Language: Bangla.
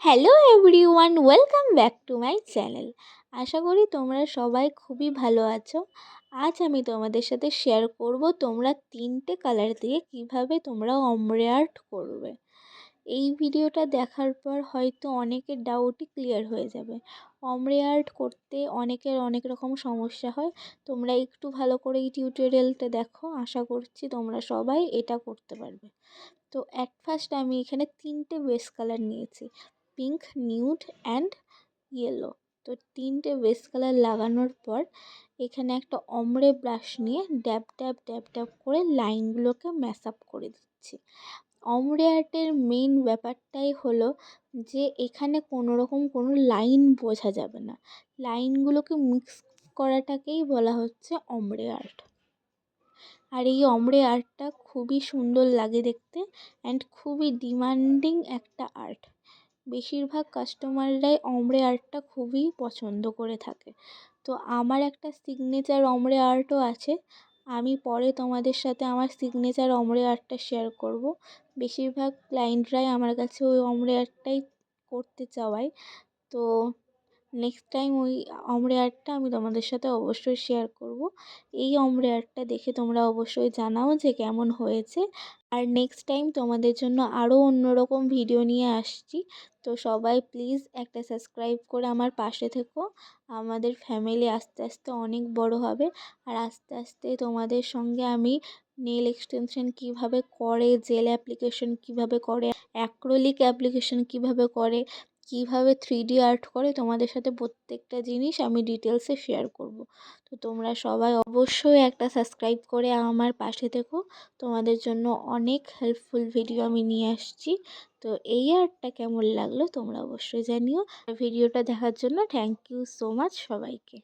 Hello everyone welcome back to my channel আশা করি তোমরা সবাই খুবই ভালো আছো। আজ আমি তোমাদের সাথে শেয়ার করব তোমরা তিনটে কালার দিয়ে কীভাবে তোমরা অমরে আর্ট করবে। এই ভিডিওটা দেখার পর হয়তো অনেকের ডাউটই ক্লিয়ার হয়ে যাবে। অমরে আর্ট করতে অনেকের অনেক রকম সমস্যা হয়। তোমরা একটু ভালো করে এই টিউটোরিয়ালটা দেখো, আশা করছি তোমরা সবাই এটা করতে পারবে। তো অ্যাট ফার্স্ট আমি এখানে তিনটে বেস কালার নিয়েছি। Pink, nude and yellow. তো তিনটে বেস কালার লাগানোর পর এখানে একটা অমরে ব্রাশ নিয়ে ড্যাব ড্যাব ড্যাব ড্যাব করে লাইনগুলোকে ম্যাশ আপ করে দিচ্ছি। অমরে আর্টের মেইন ব্যাপারটাই হলো যে এখানে কোনো রকম কোনো লাইন বোঝা যাবে না। লাইনগুলোকে মিক্স করাটাকেই বলা হচ্ছে অমরে আর্ট। আর এই অমরে আর্টটা খুবই সুন্দর লাগে দেখতে অ্যান্ড খুবই ডিমান্ডিং একটা আর্ট। বেশিরভাগ কাস্টমাররাই অমরে আর্টটা খুবই পছন্দ করে থাকে। তো আমার একটা সিগনেচার অমরে আর্টও আছে, আমি পরে তোমাদের সাথে আমার সিগনেচার অমরে আর্টটা শেয়ার করব। বেশিরভাগ ক্লায়েন্টরাই আমার কাছে ওই অমরে আর্টটাই করতে চাওয়ায়। তো নেক্সট টাইম ওই অমরে আর্টটা আমি তোমাদের সাথে অবশ্যই শেয়ার করব। এই অমরে আর্টটা দেখে তোমরা অবশ্যই জানাও যে কেমন হয়েছে। আর নেক্সট টাইম তোমাদের জন্য আরও অন্যরকম ভিডিও নিয়ে আসছি। তো সবাই প্লিজ একটা সাবস্ক্রাইব করে আমার পাশে থেকো। আমাদের ফ্যামিলি আস্তে আস্তে অনেক বড় হবে। আর আস্তে আস্তে তোমাদের সঙ্গে আমি নেল এক্সটেনশন কীভাবে করে জেল অ্যাপ্লিকেশন কীভাবে করে অ্যাক্রোলিক অ্যাপ্লিকেশন কীভাবে করে কীভাবে থ্রি ডি আর্ট করে তোমাদের সাথে প্রত্যেকটা জিনিস আমি ডিটেলসে শেয়ার করব। তো তোমরা সবাই অবশ্যই একটা সাবস্ক্রাইব করে আমার পাশে থেকো। তোমাদের জন্য অনেক হেল্পফুল ভিডিও আমি নিয়ে আসছি। তো এই আর্টটা কেমন লাগল তোমরা অবশ্যই জানিও। ভিডিওটা দেখার জন্য থ্যাংক ইউ সো মাচ সবাইকে।